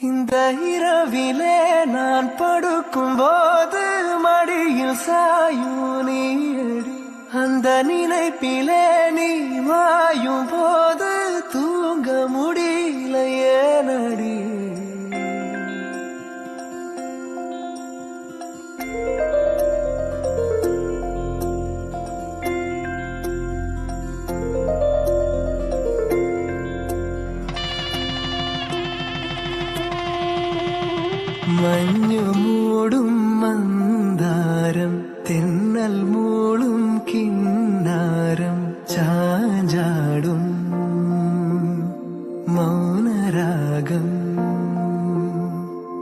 இந்த இரவிலே நான் படுக்கும் போது மடியில் சாயும் நீ அந்த நினைப்பிலே நீ மாயும் போது മഞ്ഞു മൂടും മന്ദാരം തിന്നൽ മൂളും കിന്നാരം ചാഞ്ചാടും മൗനരാഗം.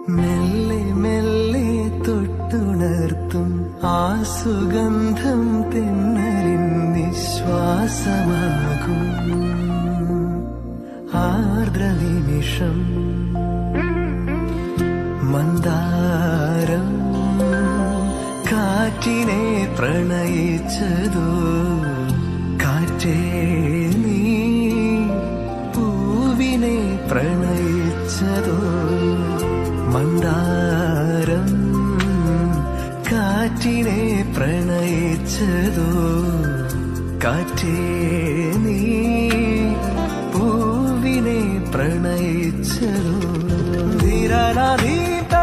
മെല്ലെ മെല്ലെ തൊട്ടുണർത്തും ആ സുഗന്ധം തിന്നലിൻ നിശ്വാസമാകും. ആർദ്ര നിമിഷം മന്ദാരം കാറ്റിനെ പ്രണയിച്ചതോ. കാറ്റേ നീ പൂവിനെ പ്രണയിച്ചതോ. മന്ദാരം കാറ്റിനെ പ്രണയിച്ചതോ. കാറ്റേ നീ പൂവിനെ പ്രണയിച്ചതോ. ಧೀರನಾಧೀತ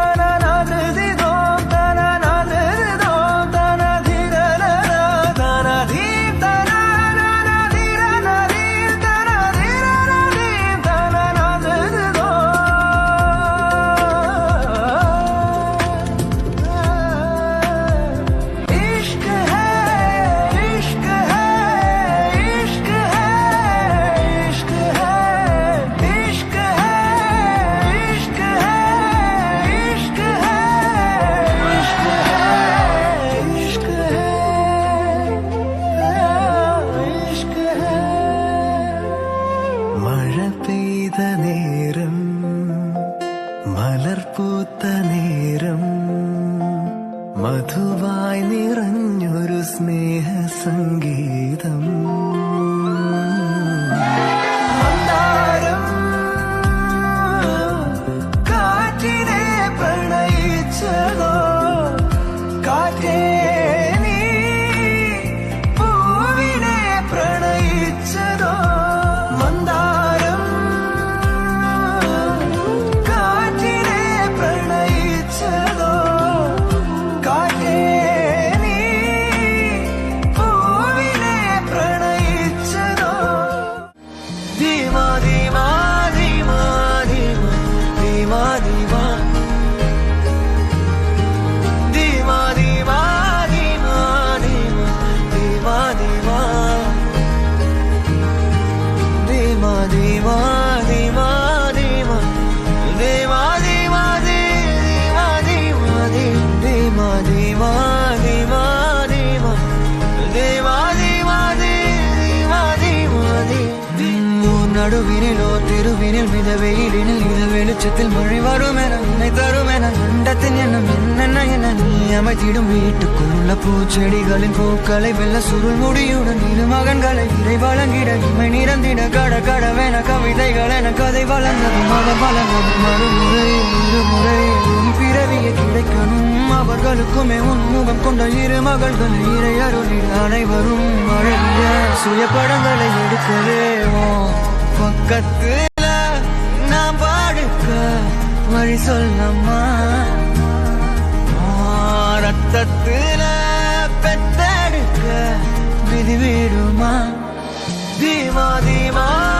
പൂത്ത നേരം മലർ പൂത്ത നേരം മധുവായി നിറഞ്ഞൊരു സ്നേഹസംഗീതം மதிமா நடுவினில் ஓர் திருவினில் மித வெயிலினில் இத வெளிச்சத்தில் மொழி வரும் என உன்னை தரும் என அண்டத்தின் எண்ணம் என்னென்ன என நீ அமைத்திடும் வீட்டுக்குள்ள பூச்செடிகளின் பூக்களை வெல்ல சுருள் முடியுடன் இரு மகன்களை இறை வழங்கிட இமை நிறந்திட கட கடவென கவிதைகள் என கதை வளர்ந்தது மத வளர்ந்தது மறுமுறை இருமுறை உன் பிறவியை கிடைக்கணும். அவர்களுக்குமே உன்முகம் கொண்ட இரு மகள்கள் இறை அருளில் அனைவரும் அழகிய சுய படங்களை எடுக்கவே பக்கத்துல நான் பாடுக்க வழி சொல்லம்மா. ரத்தத்துல பெத்தெடுக்க விதி வீடுமா? தீமா தீமா.